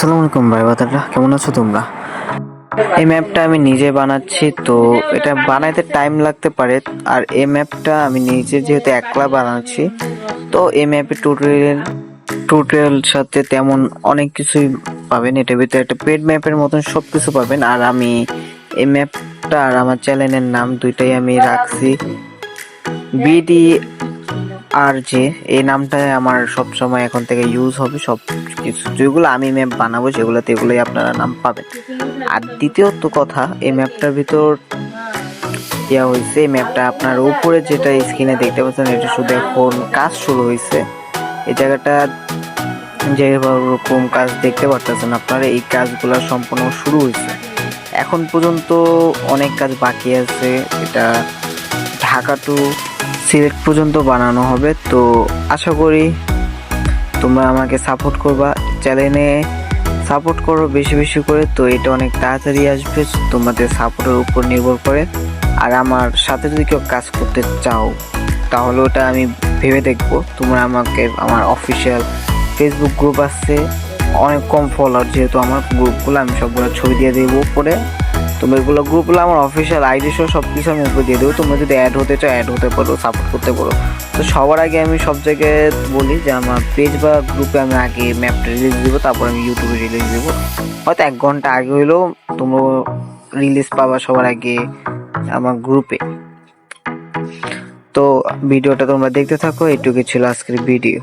আসসালামু আলাইকুম ভাই বাদাররা, কেমন আছো তোমরা? এই ম্যাপটা আমি নিজে বানাচ্ছি, তো এটা বানাইতে টাইম লাগতে পারে, আর এই ম্যাপটা আমি নিজে যেহেতু একলা বানাচ্ছি, তো এই ম্যাপের টিউটোরিয়াল টিউটোরিয়াল সাথে তেমন অনেক কিছুই পাবেন, এটার ভিতরে একটা পেড ম্যাপের মতন সব কিছু পাবেন, আর আমি এই ম্যাপটা আর আমার চ্যানেলের নাম দুইটাই আমি রাখছি বিডি আর যে, এই নামটাই আমার সব সময় এখন থেকে ইউজ হবে, সব কিছু, যেগুলো আমি ম্যাপ বানাবো, সেগুলোতে এগুলোই আপনারা নাম পাবেন। আর দ্বিতীয়ত কথা, এই ম্যাপটার ভিতর ইয়া হয়েছে, এই ম্যাপটা আপনার উপরে যেটা স্ক্রিনে দেখতে পাচ্ছেন, এটা শুধু এখন কাজ শুরু হয়েছে। এই জায়গাটা যেরকম কাজ দেখতে পারতেছেন আপনারা, এই কাজগুলো সম্পূর্ণ শুরু হয়েছে। এখন পর্যন্ত অনেক কাজ বাকি আছে, এটা ঢাকা টু সিলেট পর্যন্ত বানানো হবে। তো আশা করি তোমরা আমাকে সাপোর্ট করবা। চ্যানেলে সাপোর্ট করো বেশি বেশি করে। তো এটা অনেক তাড়াতাড়ি আসবে। তোমাদের সাপোর্টের উপর নির্ভর করে। আর আমার সাথে যদি কেউ কাজ করতে চাও, তাহলে ওটা আমি ভেবে দেখব। তোমরা আমাকে, আমার অফিসিয়াল ফেসবুক গ্রুপ আছে। অনেক কম ফলোয়ার যেহেতু আমার গ্রুপগুলো আমি সবগুলো ছবি দিয়ে দেবো উপরে। তোমরা এগুলো গ্রুপগুলো আমার অফিসিয়াল আইডি সহ সব কিছু আমি উপরে দিয়ে দেবো। তোমরা যদি অ্যাড হতে চাও অ্যাড হতে পারো সাপোর্ট করতে পারো। তো সবার আগে আমি সব জায়গায় বলি যে আমার পেজ বা গ্রুপে আমি আগে ম্যাপটা রিলিজ দেবো, তারপর আমি ইউটিউবে রিলিজ দেবো। হয়তো এক ঘণ্টা আগে হলেও তোমরা রিলিজ পাবা সবার আগে আমার গ্রুপে তো ভিডিওটা তোমরা দেখতে থাকো এটুকু ছিল আজকের ভিডিও